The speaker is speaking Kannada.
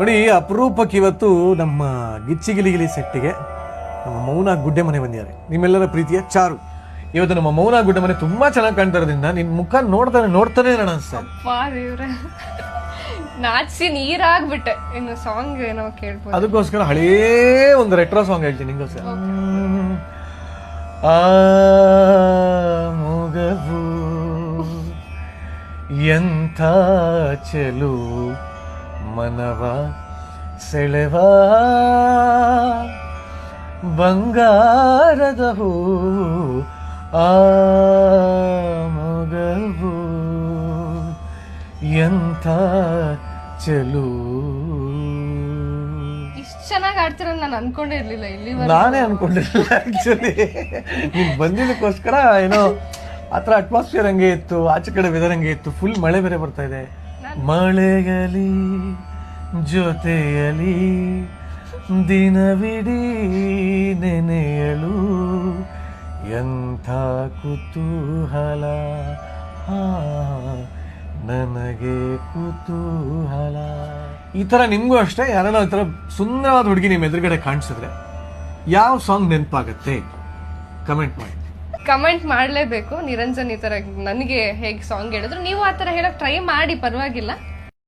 ನೋಡಿ ಅಪರೂಪಕ್ಕೆ ಇವತ್ತು ನಮ್ಮ ಗಿಚ್ಚಿಗಿಲಿಗಿಲಿ ಸೆಟ್ಟಿಗೆ ನಮ್ಮ ಮೌನ ಗುಡ್ಡೆ ಮನೆ ಬಂದಿದ್ದಾರೆ. ನಿಮ್ಮೆಲ್ಲರ ಪ್ರೀತಿಯ ಚಾರು. ಇವತ್ತು ನಮ್ಮ ಮೌನ ಗುಡ್ಡೆ ಮನೆ ತುಂಬಾ ಚೆನ್ನಾಗಿ ಕಾಣ್ತಾ ಇರೋದ್ರಿಂದ ನಿನ್ ಮುಖ ನೋಡ್ತಾನೆ ನೋಡ್ತಾನೆ ಇರೋಣ ಅನ್ಸ್ತಾ ನಾಚಿಸಿ ನೀರಾಗ್ಬಿಟ್ಟೆ. ಇನ್ನು ಸಾಂಗ್ ಏನೋ ಕೇಳ್ಬೋದು. ಅದಕ್ಕೋಸ್ಕರ ಹಳೇ ಒಂದು ರೆಟ್ರೋ ಸಾಂಗ್ ಹೇಳ್ತೀನಿ ನಿಂಗೋಸ್ಕರ. ಆ ಮೊಗವು ಎಂಥ ಚೆಲು ಮನವ ಸೆಳೆವ ಬಂಗಾರದ ಹೂ ಆ ಮೊಗವು. ಎಂಥ ಚಲು. ಇಷ್ಟ್ ಚೆನ್ನಾಗಿ ಆಡ್ತಿರೋ ನಾನು ಅನ್ಕೊಂಡೇ ಇರ್ಲಿಲ್ಲ ಇಲ್ಲಿ ನಾನೇ ಅನ್ಕೊಂಡಿರಲಿಲ್ಲ ನೀವು ಬಂದಿದ್ದಕ್ಕೋಸ್ಕರ ಏನೋ ಆತರ ಅಟ್ಮಾಸ್ಫಿಯರ್ ಹಂಗೆ ಇತ್ತು ಆಚೆ ಕಡೆ ವೆದರ್ ಹಂಗೆ ಇತ್ತು ಫುಲ್ ಮಳೆ ಬೇರೆ ಬರ್ತಾ ಇದೆ. ಮಳೆಗಲಿ, ಜೊತೆಯಲಿ ದಿನವಿಡೀ ನೆನೆಯಲು ಎಂಥ ಕುತೂಹಲ? ನನಗೆ ಕುತೂಹಲ. ಈ ಥರ ನಿಮಗೂ ಅಷ್ಟೇ, ಯಾರನ್ನ ಈ ಥರ ಸುಂದರವಾದ ಹುಡುಗಿ ನಿಮ್ಮ ಎದುರುಗಡೆ ಕಾಣಿಸಿದ್ರೆ ಯಾವ ಸಾಂಗ್ ನೆನಪಾಗತ್ತೆ? ಕಮೆಂಟ್ ಮಾಡಿ. ಕಮೆಂಟ್ ಮಾಡಲೇಬೇಕು. ನಿರಂಜನ್ ಈ ತರ ನನಗೆ ಹೇಗೆ ಸಾಂಗ್ ಹೇಳಿದ್ರು. ನೀವು ಆ ತರ ಹೇಳಕ್ ಟ್ರೈ ಮಾಡಿ, ಪರವಾಗಿಲ್ಲ.